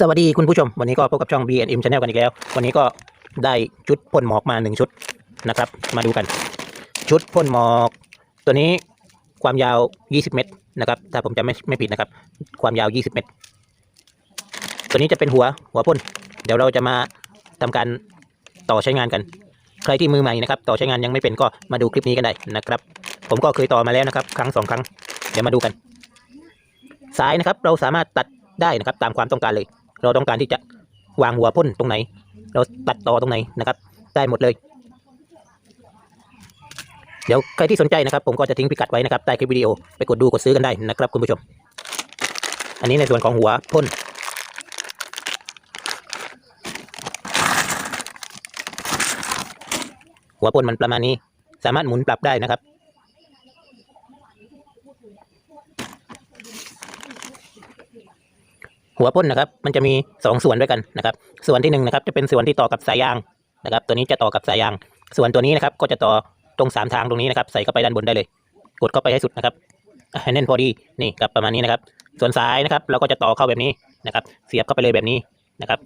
สวัสดีคุณผู้ชม วันนี้ก็พบกับช่อง BNM Channel กันอีกแล้ว วันนี้ก็ได้ชุดพ่นหมอกมาหนึ่งชุดนะครับ มาดูกัน ชุดพ่นหมอก ตัวนี้ความยาว 20 เมตรนะครับ ถ้าผมจำไม่ไม่ผิดนะครับ ความยาว 20 เมตร ตัวนี้จะเป็นหัวหัวพ่น เดี๋ยวเราจะมาทำการต่อใช้งานกัน ใครที่มือใหม่นะครับ ต่อใช้งานยังไม่เป็นก็มาดูคลิปนี้กันได้นะครับ ผมก็เคยต่อมาแล้วนะครับ ครั้งสองครั้ง เดี๋ยวมาดูกัน สายนะครับ เราสามารถตัดได้นะครับ ตามความต้องการเลย เราต้องการที่จะวางหัวพ่นตรงไหน เราตัดต่อตรงไหนนะครับ ได้หมดเลย เดี๋ยวใครที่สนใจนะครับ ผมก็จะทิ้งพิกัดไว้นะครับใต้คลิปวิดีโอไปกดดูกดซื้อกันได้นะครับคุณผู้ชม อันนี้ในส่วนของหัวพ่นหัวพ่นมันประมาณนี้ สามารถหมุนปรับได้นะครับ หัวพ่นนะครับ มันจะมีสองส่วนด้วยกันนะครับ ส่วนที่หนึ่งนะครับจะเป็นส่วนที่ต่อกับสายยางนะครับ ตัวนี้จะต่อกับสายยาง ส่วนตัวนี้นะครับก็จะต่อตรงสามทางตรงนี้นะครับ ใส่เข้าไปด้านบนได้เลย กดเข้าไปให้สุดนะครับให้แน่นพอดีนี่ครับประมาณนี้นะครับ ส่วนซ้ายนะครับ เราก็จะต่อเข้าแบบนี้นะครับ เสียบเข้าไปเลยแบบนี้นะครับ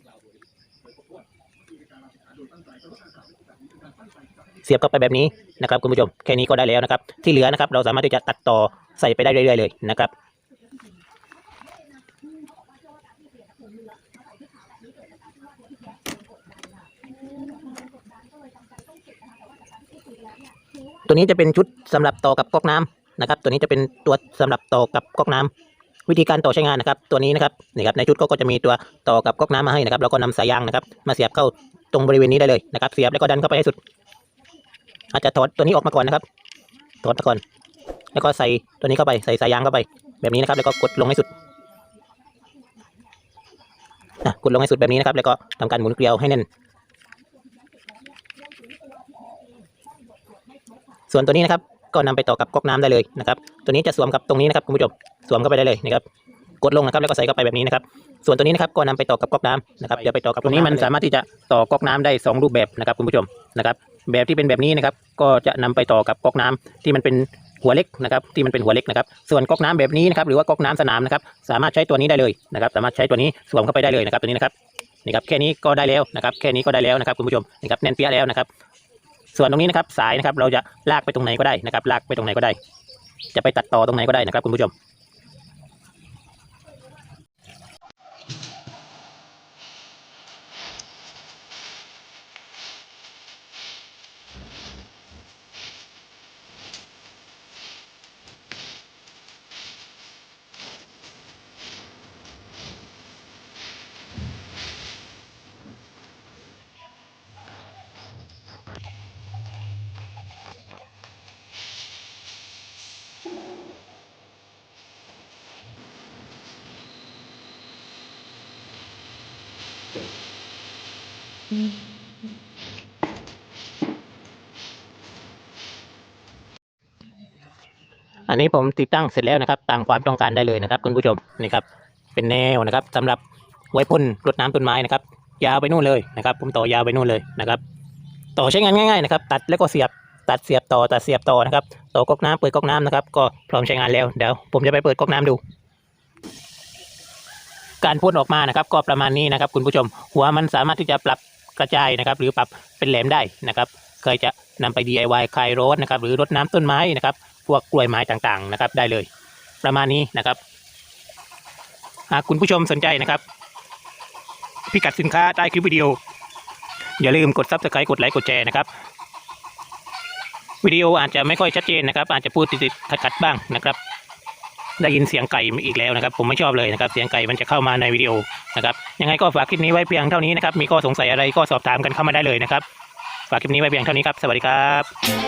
เสียบเข้าไปแบบนี้นะครับคุณผู้ชมแค่นี้ก็ได้แล้วนะครับ ที่เหลือนะครับ เราสามารถที่จะตัดต่อใส่ไปได้เรื่อยๆเลยนะครับ ตัวนี้จะเป็นชุดสำหรับต่อกับก๊อกน้ำนะครับ ตัวนี้จะเป็นตัวสำหรับต่อกับก๊อกน้ำวิธีการต่อใช้งานนะครับ ตัวนี้นะครับนี่ครับในชุดก็จะมีตัวต่อกับก๊อกน้ำมาให้นะครับแล้วก็นำสายยางนะครับ มาเสียบเข้าตรงบริเวณนี้ได้เลยนะครับ เสียบแล้วก็ดันเข้าไปให้สุด อาจจะถอดตัวนี้ออกมาก่อนนะครับถอดมาก่อน แล้วก็ใส่ตัวนี้เข้าไปใส่สายยางเข้าไป แบบนี้นะครับ แล้วก็กดลงให้สุดอะกดลงให้สุดแบบนี้นะครับ แล้วก็ทำการหมุนเกลียวให้แน่น ส่วนตัวนี้นะครับก็นำไปต่อกับก๊อกน้ำได้เลยนะครับ ตัวนี้จะสวมกับตรงนี้นะครับคุณผู้ชมสวมเข้าไปได้เลยนะครับกดลงนะครับแล้วก็ใส่เข้าไปแบบนี้นะครับ ส่วนตัวนี้นะครับก็นำไปต่อกับก๊อกน้ำนะครับจะไปต่อกับตัวนี้มันสามารถที่จะต่อก๊อกน้ำได้สองรูปแบบนะครับคุณผู้ชมนะครับ แบบที่เป็นแบบนี้นะครับ ก็จะนำไปต่อกับก๊อกน้ำที่มันเป็นหัวเล็กนะครับ ที่มันเป็นหัวเล็กนะครับ ส่วนก๊อกน้ำแบบนี้นะครับหรือว่าก๊อกน้ำสนามนะครับ สามารถใช้ตัวนี้ได้เลยนะครับ สามารถใช้ตัวนี้สวมเข้าไปได้เลยนะครับ ตัวนี้นะครับนี่ครับแค่นี้ก็ได้แล้วนะครับ แค่นี้ก็ได้แล้วนะครับคุณผู้ชมนี่ครับแน่นเปี้ยแล้วนะครับ ส่วนตรงนี้นะครับสายนะครับเราจะลากไปตรงไหนก็ได้นะครับลากไปตรงไหนก็ได้ จะไปตัดต่อตรงไหนก็ได้นะครับคุณผู้ชม อันนี้ผมติดตั้งเสร็จแล้วนะครับตามความต้องการได้เลยนะครับ คุณผู้ชมนี่ครับเป็นแนวนะครับสำหรับไว้พ่นรดน้ำต้นไม้นะครับ ยาวไปนู่นเลยนะครับ ผมต่อยาวไปนู่นเลยนะครับ ต่อใช้งานง่ายๆนะครับ ตัดแล้วก็เสียบตัดเสียบต่อตัดเสียบต่อนะครับต่อก๊อกน้ำเปิดก๊อกน้ำนะครับ ก็พร้อมใช้งานแล้วเดี๋ยวผมจะไปเปิดก๊อกน้ำดู การพ่นออกมานะครับ ก็ประมาณนี้นะครับ คุณผู้ชม หัวมันสามารถที่จะปรับ กระจายนะครับ หรือปรับเป็นแหลมได้นะครับเคยจะนำไป DIY คลายรสนะครับ หรือรดน้ำต้นไม้นะครับ พวกกล้วยไม้ต่างๆนะครับ ได้เลย ประมาณนี้นะครับ หากคุณผู้ชมสนใจนะครับ พิกัดสินค้าใต้คลิปวิดีโอ อย่าลืมกด subscribe กดไลค์กดแชร์นะครับวิดีโออาจจะไม่ค่อยชัดเจนนะครับ อาจจะพูดติดๆขัดๆบ้างนะครับ ได้ยินเสียงไก่อีกแล้วนะครับ ผมไม่ชอบเลยนะครับ เสียงไก่มันจะเข้ามาในวิดีโอนะครับ ยังไงก็ฝากคลิปนี้ไว้เพียงเท่านี้นะครับ มีข้อสงสัยอะไรก็สอบถามกันเข้ามาได้เลยนะครับ ฝากคลิปนี้ไว้เพียงเท่านี้ครับ สวัสดีครับ